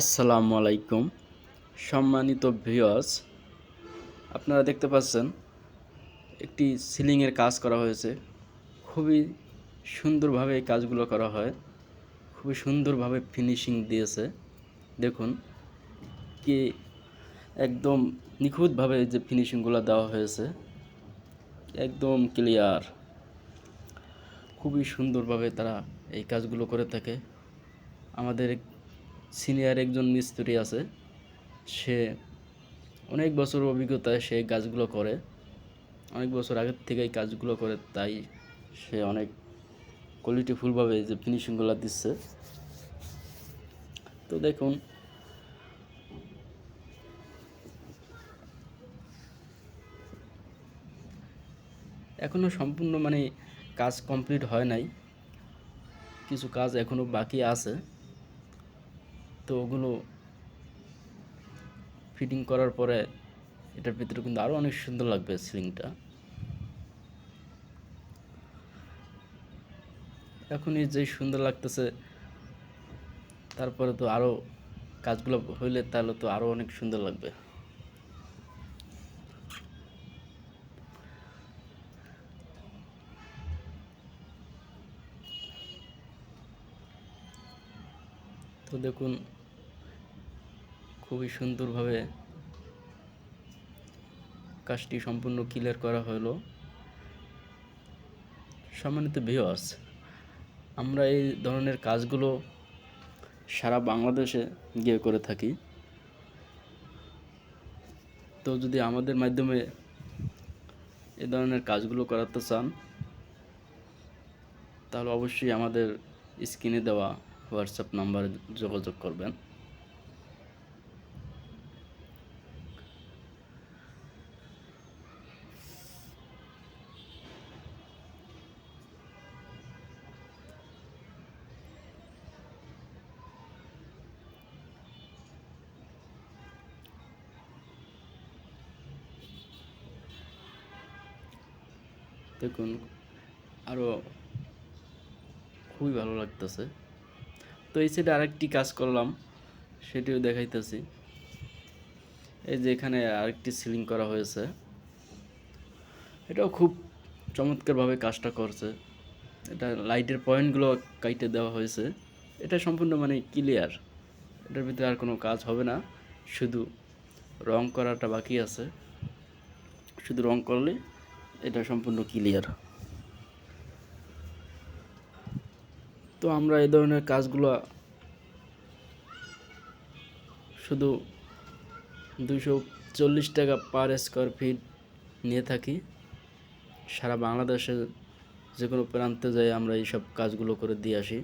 আসসালামু আলাইকুম। সম্মানিত ভিউয়ার্স, আপনারা দেখতে পাচ্ছেন একটি সিলিংয়ের কাজ করা হয়েছে। খুবই সুন্দরভাবে এই কাজগুলো করা হয়। খুবই সুন্দরভাবে ফিনিশিং দিয়েছে। দেখুন কি একদম নিখুঁতভাবে যে ফিনিশিংগুলো দেওয়া হয়েছে। একদম ক্লিয়ার। খুবই সুন্দরভাবে তারা এই কাজগুলো করে থাকে। আমাদের সিনিয়র একজন মিস্ত্রি আছে। সে অনেক বছর অভিজ্ঞতায় সে কাজগুলো করে। অনেক বছর আগের থেকে এই কাজগুলো করে, তাই সে অনেক কোয়ালিটিফুলভাবে যে ফিনিশিংগুলো দিচ্ছে। তো দেখুন এখনও সম্পূর্ণ মানে কাজ কমপ্লিট হয় নাই। কিছু কাজ এখনও বাকি আছে। তো ওগুলো ফিটিং করার পরে এটার ভিতরে কিন্তু আরও অনেক সুন্দর লাগবে সিলিংটা এখনই যে সুন্দর লাগতেছে, তারপরে তো আরও কাজগুলো হইলে তাহলে তো আরও অনেক সুন্দর লাগবে। তো দেখুন খুবই সুন্দরভাবে কাজটি সম্পূর্ণ ক্লিয়ার করা হলো। সম্মানিত ভিউয়ার্স আমরা এই ধরনের কাজগুলো সারা বাংলাদেশে গিয়ে করে থাকি। তো যদি আমাদের মাধ্যমে এ ধরনের কাজগুলো করাতে চান, তাহলে অবশ্যই আমাদের স্ক্রিনে দেওয়া হোয়াটসঅ্যাপ নাম্বারে যোগাযোগ করবেন। দেখুন আরও খুবই ভালো লাগতেছে। তো এই সাইডে আরেকটি কাজ করলাম, সেটিও দেখাইতেছি। এই যে এখানে আরেকটি সিলিং করা হয়েছে। এটাও খুব চমৎকারভাবে কাজটা করছে। এটা লাইটের পয়েন্টগুলো কাইটে দেওয়া হয়েছে। এটা সম্পূর্ণ মানে ক্লিয়ার এটার ভিতরে আর কোনো কাজ হবে না। শুধু রং করাটা বাকি আছে। শুধু রং করলে এটা সম্পূর্ণ ক্লিয়ার তো আমরা এই ধরনের কাজগুলো শুধু দুশো চল্লিশ টাকা পার স্কোয়ার ফিট নিয়ে থাকি। সারা বাংলাদেশে যে কোনো প্রান্তে যাই আমরা এইসব কাজগুলো করে দিয়ে আসি।